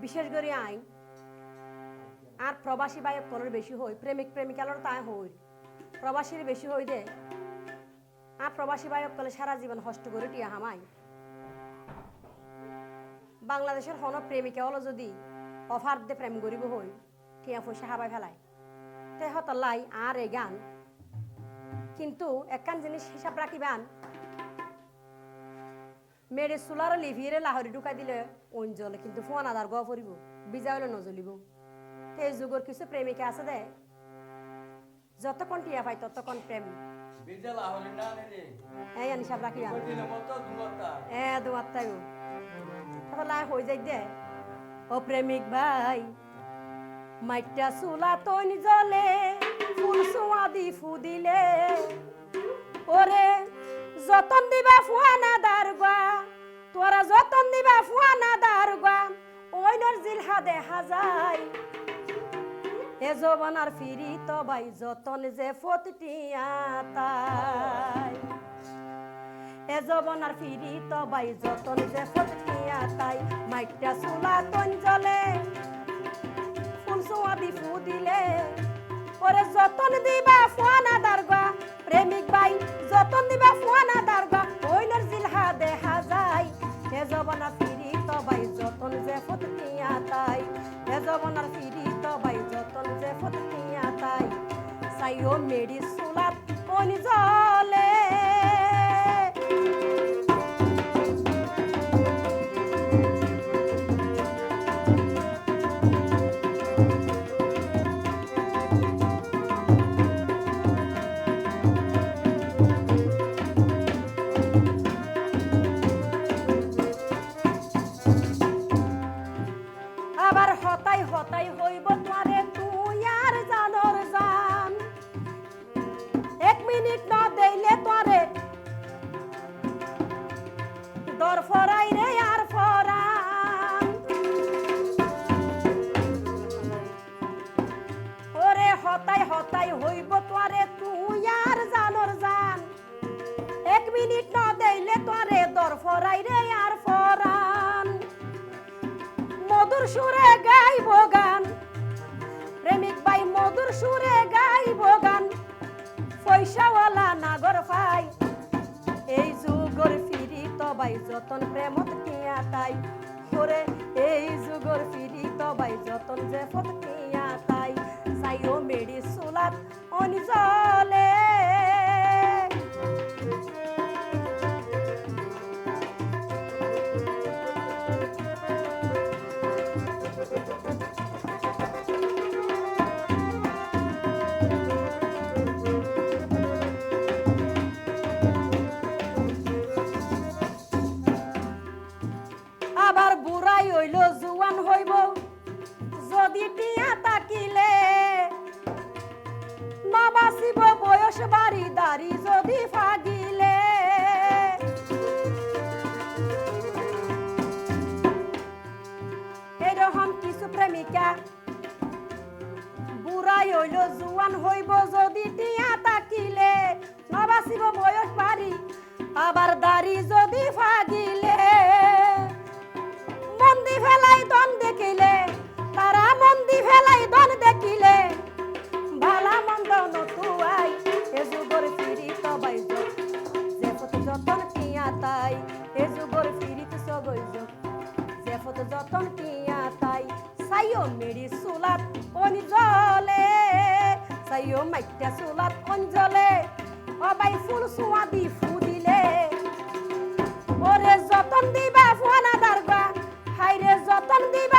বিশেষ করে আই। আর প্রবাসী বায়ক কলর বেশি হই, প্রেমিক প্রেমিকালর তাই হই। প্রবাসীর বেশি হই দে আর প্রবাসী বায়ক কলে সারা জীবন হষ্ট করে টিয়া হামাই বাংলাদেশের হন প্রেমিকা হলো যদি অফার দে প্রেম করিব হই, টিয়া পয়সা হাবাই ফেলায়। তে হতলাই আর এ গান। কিন্তু একখান জিনিস হিসাব রাখিবান মেরে সোলার লিভিয়ে লাহরি ঢুকাই দিলে ওন জলে কিন্তু ফোন আদার গা পড়িব বিজা হলে নজলিব সেই যুগর কিছু প্রেমিকা আছে দে। যতক্ষণ টিয়া পাই ততক্ষণ রে এই আনি। রাখিবান দিনের মতো দুমতা তাহলে হয়ে যাই দে। ও প্রেমিক ভাই মাইটা চুলা তৈন জলে ফুল ফুদিলে। ওরে যতন দিবা ফুয়ানা দেখা যায়। এ জবানার ফিরি তবাই যতন যে ফতটিয়া এ জবনার ফিরি তবাই যতন যে ফটকিয়া তাই মাইটা চুলা তন জলে ফুল সোয়া দি ফু দিলে। ওরে যতন দিবা ফুয়ানা দারগা, প্রেমিক ভাই, যতন দিবা ফুয়ানা দারগা ওইনর জিলহা দেখা যায়। এ জবনার ফিরি তবাই যতন যে তাই এ জবনার বাই যতন যে ফতনিয়া তাই। সাইও মেডি সুলাত কোন জলে মিনিট ন দেইলে তোরে। দর ফরাই রে, আর ফরান ওরে হতাই হতাই হইব তোরে, তুই আর জানর জান। এক মিনিট ন দেইলে তোরে, দর ফরাই রে, আর ফরান মধুর সুরে গাইব গান। প্রেমিক ভাই মধুর সুরে গাইব তবাই যতন প্রেমত কিয়া তাই। ওরে এই যুগর ফিরি তবাই যতন যে ফত বাড়ি দাড়ি যদি ফাগিলে। এরকম কিছু প্রেমিকা, বুড়াই হইল যদি টিয়া তাকিলে। নবাসিব বয়স বাড়ি, আবার দাড়ি যদি ফাগিলে। সাইও মেরি সুলাত অঞ্জলে, সাইও মাইটা সুলাত অঞ্জলে, অবাই ফুল সুয়া দি ফুদিলে। ওরে যতন দিবা ফুয়ানা দারগা হাইরে যতন দিবা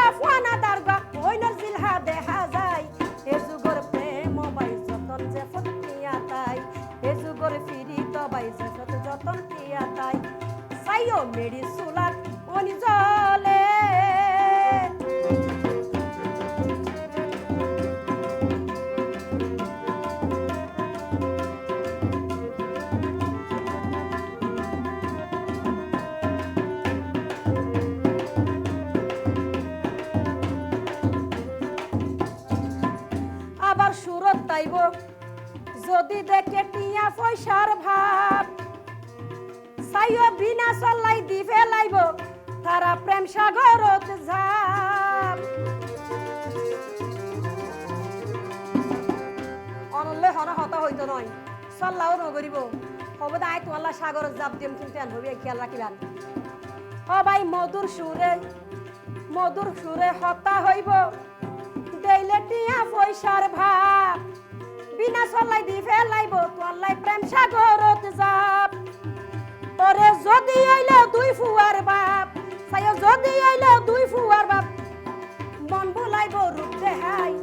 যাইব যদি দেখে টিয়া পয়সার ভাব সাইও বিনা চল্লাই দি ফেলাইব তারা প্রেম সাগরত ঝাপ। অনলে হন হতা হইতো নয়, চল্লাও নগরিব। হব দা আয় তোমাল্লা সাগরত যাব দিম, কিন্তু এন হবি খেয়াল রাখিবান। হ ভাই, মধুর সুরে মধুর সুরে হতা হইব। দেইলে টিয়া পয়সার ভাব বিনা চল্লাই দি ফেলাইব, তোয়াল্লাই প্রেম সাগরত যাব ওরে যদি আইলে দুই ফুয়ার বাপ, সাইও যদি আইলে দুই ফুয়ার বাপ, মন বুলাইব রূপ দেহাই।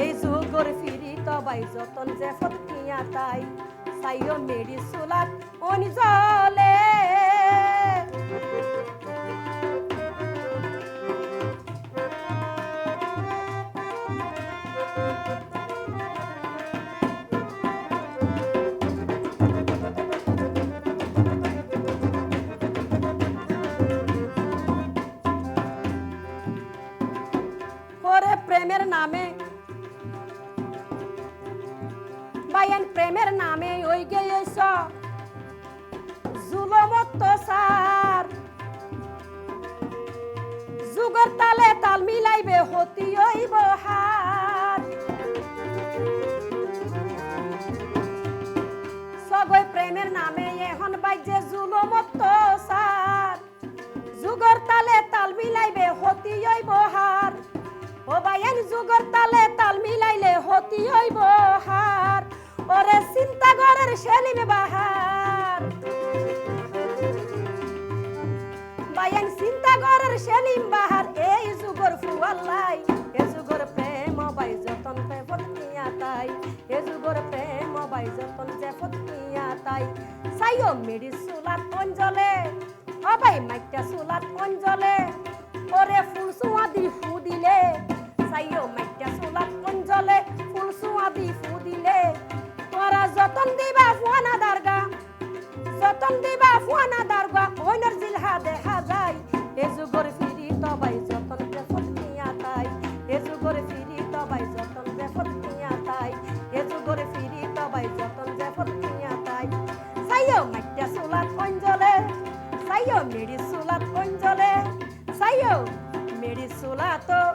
এই যুগর ফিরি তবাই, যতন যে ফটকিয়া তাই, সাইও মেডি সুলাত অনি জলে নামে। বাইন প্রেমের নামে ওই গেয়েছ। জুলমত সার যুগর তালে তাল মিলাইবে হতি হইব হার সবই প্রেমের নামে এখন বাইজে জুলমত সার যুগর তালে তাল মিলাইবে হতি হইব হার বাইন যুগর তালে তাল মিলাইলে হতি হইব হার। ওরে চিন্তা ঘরের সেলিমে বাহার। বাইন চিন্তা ঘরের সেলিম বাহার। এই যুগর ফুয়াল্লাই এ যুগর প্রেম বাই যতন পে ফটকিয়া তাই। এ যুগর প্রেম বাই যতন যে ফটকিয়া তাই। সাইও মেডি সুলাত অঞ্জলে অবাই মাইটা সুলাত অঞ্জলে। ওরে ফুল সুয়া দি ফু দিলে সাইও মাইটা সুলাত অঞ্জলে ফুল সুয়া দি ফু দিলে। তোরা যতন দিবা ফুয়ানা দারগা, যতন দিবা ফুয়ানা দারগা, ওইনর জিলহা দেখা যায় এ যুগর ফিরি তবাই যতন যে ফটকিয়া তাই। এ যুগর ফিরি তবাই যতন যে ফটকিয়া তাই। এ যুগর ফিরি তবাই যতন যে ফটকিয়া তাই। সাইও মাইটা সুলাত অঞ্জলে সাইও মেডি সুলাত অঞ্জলে সাইও মেডি অঞ্জলে